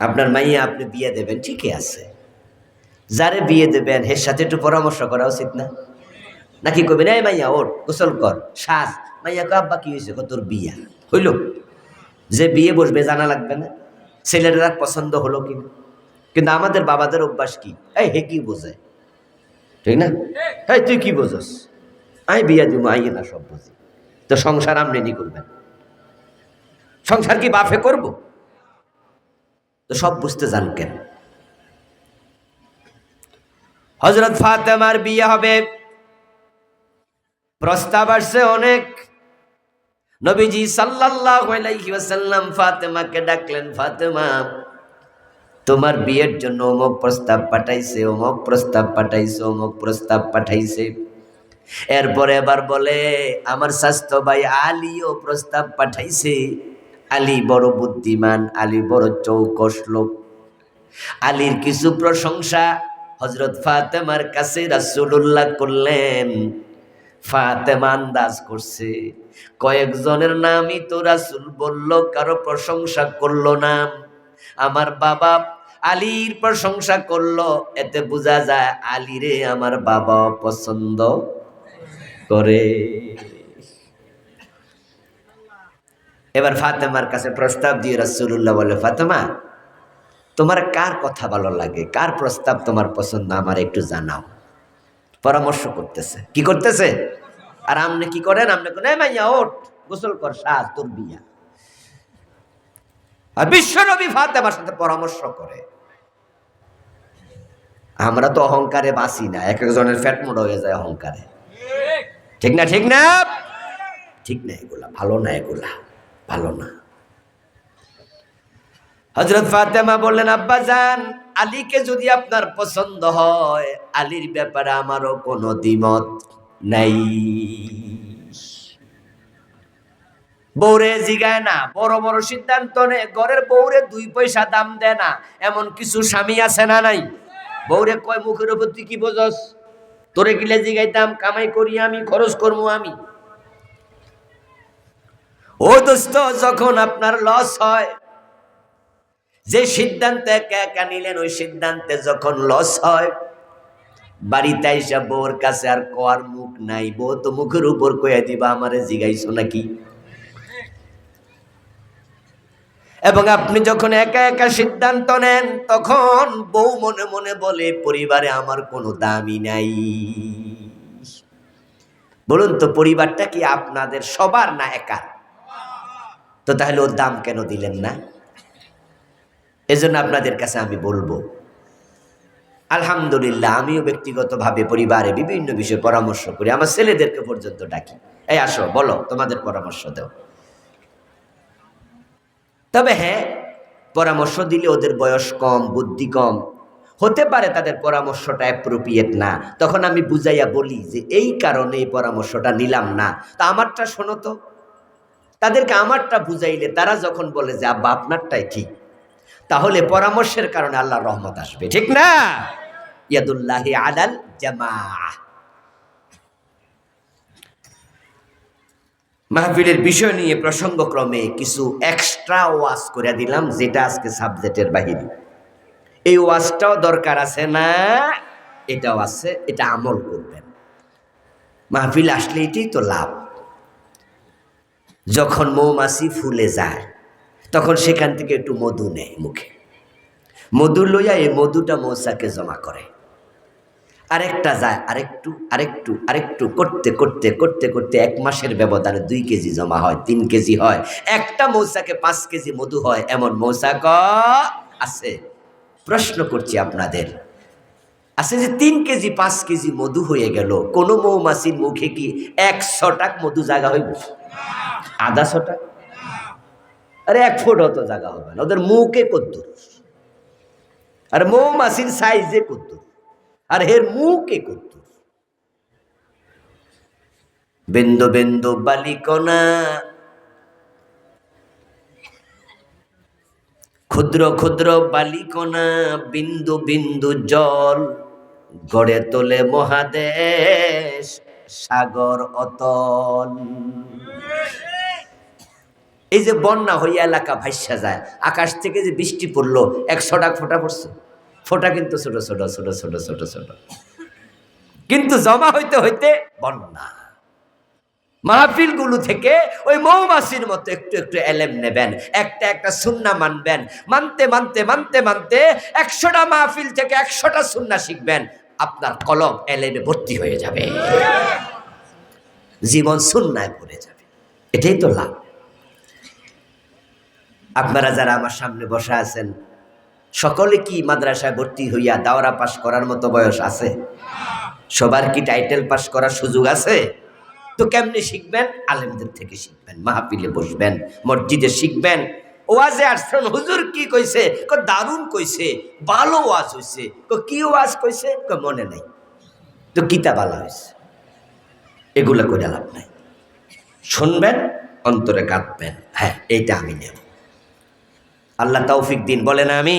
আপনার মাইয়া আপনি বিয়ে দেবেন, ঠিকই আছে। যারে বিয়ে দেবেন, হের সাথে একটু পরামর্শ করা উচিত না। নাকি কবি না মাইয়া ওর গোসল কর শ্বাস মাইয়া কো আব্বা, কি হয়েছে তোর বিয়া? হইল। যে বিয়ে বসবে জানা লাগবে না ছেলেরা পছন্দ হলো কিনা। কিন্তু আমাদের বাবাদের অভ্যাস কি? এই, হে কি বোঝে? ঠিক না? এই, তুই কি বোঝস? আমি বিয়া দিব আইয়ে না সব বুঝি। তো সংসার আমনি করবেন সংসার কি বাফে করব? তো সব বুঝতে জান কেন? হজরত ফাতেমার বিয়ে হবে। প্রস্তাব আসছে অনেক। নবীজি আলাইহি ফাতেমাকে ডাকলেন, ফাতেমা, তোমার বিয়ের জন্য অমুক প্রস্তাব পাঠাইছে, অমুক প্রস্তাব পাঠাইছে, অমুক প্রস্তাব পাঠাইছে। এরপরে এবার বলে, আমার স্বাস্থ্য ভাই আলীও প্রস্তাব পাঠাইছে। আলী বড় বুদ্ধিমান, আলী বড় চৌকস লোক। আলীর কিছু প্রশংসা হজরত ফাতেমার কাছে রাসূলুল্লাহ করলেন। ফাতেমা আন্দাজ করছে, কয়েকজনের নামই তো রাসূল বলল, কারও প্রশংসা করল না। আমার বাবা আলীর প্রশংসা করল, এতে বোঝা যায় আলীরে আমার বাবা পছন্দ করে। এবার ফাতেমার কাছে প্রস্তাব দিয়ে রাসূলুল্লাহ বলে ফাতেমা, তোমার কার কথা ভালো লাগে? কার প্রস্তাব তোমার পছন্দ? আমার একটু জানাও। পরামর্শ করতেছে। কি করতেছে? আর আপনি কি করেন? আপনি কোন মাইয়া, ওঠ, গোসল কর, সাজ, তোর বিয়া। আর বিশ্বনবী ফাতেমার সাথে পরামর্শ করে। আমরা তো অহংকারে বাঁচি না, এক একজনের ফ্যাট মোড হয়ে যায় অহংকারে। ঠিক না ঠিক না? ঠিক না, এগুলা ভালো না, এগুলা। ভালো না। হজরত ফাতেমা বললেন, আব্বা যান আলীকে যদি আপনার পছন্দ হয়, আলীর ব্যাপারে আমারও কোনো দ্বিমত নাই। বৌরে জিগায় না, বড় বড় সিদ্ধান্ত নে ঘরের বৌরে দুই পয়সা দাম দেয় না, এমন কিছু স্বামী আছে না নাই? বৌরে কয়, মুখের উপর তুই কি বোঝস? তোরে গিলে জিগাইতাম, কামাই করি আমি, খরচ করব আমি। ও দোস্ত, যখন আপনার লস হয়, যে সিদ্ধান্তে একা একা নিলেন, ওই সিদ্ধান্তে যখন লস হয়, বাড়িতে আইসা বউর কাছে আর কোয়ার মুখ নাই। বউ তো মুখের উপর কয়ে দিবা, আমারে জিগাইছো নাকি? এবং আপনি যখন একা একা সিদ্ধান্ত নেন, তখন বউ মনে মনে বলে, পরিবারে আমার কোনো দামই নাই। বলুন তো, পরিবারটা কি আপনাদের সবার না একা তো তাহলে ওর দাম কেন দিলেন না? এজন্য আপনাদের কাছে আমি বলব, আলহামদুলিল্লাহ, আমিও ব্যক্তিগতভাবে পরিবারে বিভিন্ন বিষয়ে পরামর্শ করি। আমার ছেলেদেরকে পর্যন্ত ডাকি। এই আসো, বলো, তোমাদের পরামর্শ দাও। তবে হ্যাঁ পরামর্শ দিলে ওদের বয়স কম, বুদ্ধি কম। হতে পারে তাদের পরামর্শটা অ্যাপ্রোপ্রিয়েট না। তখন আমি বুঝাইয়া বলি যে, এই কারণে এই পরামর্শটা নিলাম না। তা আমারটা শোনো তো। তাদেরকে আমারটা বুঝাইলে তারা যখন বলে যে, আব্বা, আপনারটাই ঠিক। তাহলে পরামর্শের কারণে আল্লাহর রহমত আসবে। ঠিক না? ইয়াদুল্লাহ আলাল জামা মাহফিলের বিষয় নিয়ে প্রসঙ্গক্রমে কিছু এক্সট্রা ওয়াজ করে দিলাম, যেটা আজকে সাবজেক্টের বাহিরে। এই ওয়াজটাও দরকার আছে না? এটাও আছে, এটা আমল করবেন। মাহফিল আসলে এটাই তো লাভ। যখন মৌমাছি ফুলে যায়, তখন সেখান থেকে একটু মধু নেয় মুখে। মধু লইয়া এই মধুটা মৌসাকে জমা করে। আরেকটা যায়, আরেকটু আরেকটু আরেকটু করতে করতে করতে করতে এক মাসের ব্যবধানে দুই কেজি জমা হয়, তিন কেজি হয়। একটা মৌসাকে পাঁচ কেজি মধু হয়, এমন মৌসাক আছে। প্রশ্ন করছি আপনাদের, আছে যে তিন কেজি, পাঁচ কেজি মধু হয়ে গেল, কোনো মৌমাছির মুখে কি একশো টাক মধু জায়গা হইব? আধা শটা আরে এক ফুট হতো জায়গা হবে না। ওদের মুখে কদ্দুর। আর মৌমাছির সাইজে কদ্দুর। আর হের মুখে কদ্দুর। বিন্দু বিন্দু বালিকণা। ক্ষুদ্র ক্ষুদ্র বালিকণা, বিন্দু বিন্দু জল। গড়ে তোলে মহাদেশ, সাগর অতল। এই যে বন্যা হইয়া এলাকা ভাইসা যায়, আকাশ থেকে যে বৃষ্টি পড়ল, একশো টাক ফোঁটা পড়ছে। ফোঁটা কিন্তু ছোট ছোট ছোট ছোট ছোট ছোট। কিন্তু জমা হইতে হইতে বন্যা। মাহফিলগুলো থেকে ওই মৌমাছির মতো একটু একটু এলেম নেবেন, একটা একটা সুন্না মানবেন। মানতে মানতে মানতে মানতে একশোটা মাহফিল থেকে একশোটা সুন্না শিখবেন। আপনার কলম এলেমে ভর্তি হয়ে যাবে। জীবন সুন্নায় পড়ে যাবে। এটাই তো লাভ। আপনারা যারা আমার সামনে বসে আছেন, সকলে কি মাদ্রাসায় ভর্তি হইয়া দাওরা পাশ করার মতো বয়স আছে? সবার কি টাইটেল পাস করার সুযোগ আছে? তো কেমনে শিখবেন? আলেমদের থেকে শিখবেন, মাহফিলে বসবেন, মসজিদে শিখবেন। ওয়াজে আসছেন, হুজুর কি কইছে? ক দারুণ কইছে, ভালো ওয়াজ হইছে। ক কি ওয়াজ কইছে? ক মনে নাই। তো কিতা ভালো হয়েছে এগুলো করে লাভ নাই। শুনবেন, অন্তরে কাঁদবেন। হ্যাঁ এইটা আমি নেব। আল্লাহ তৌফিক দিন। বলেন আমি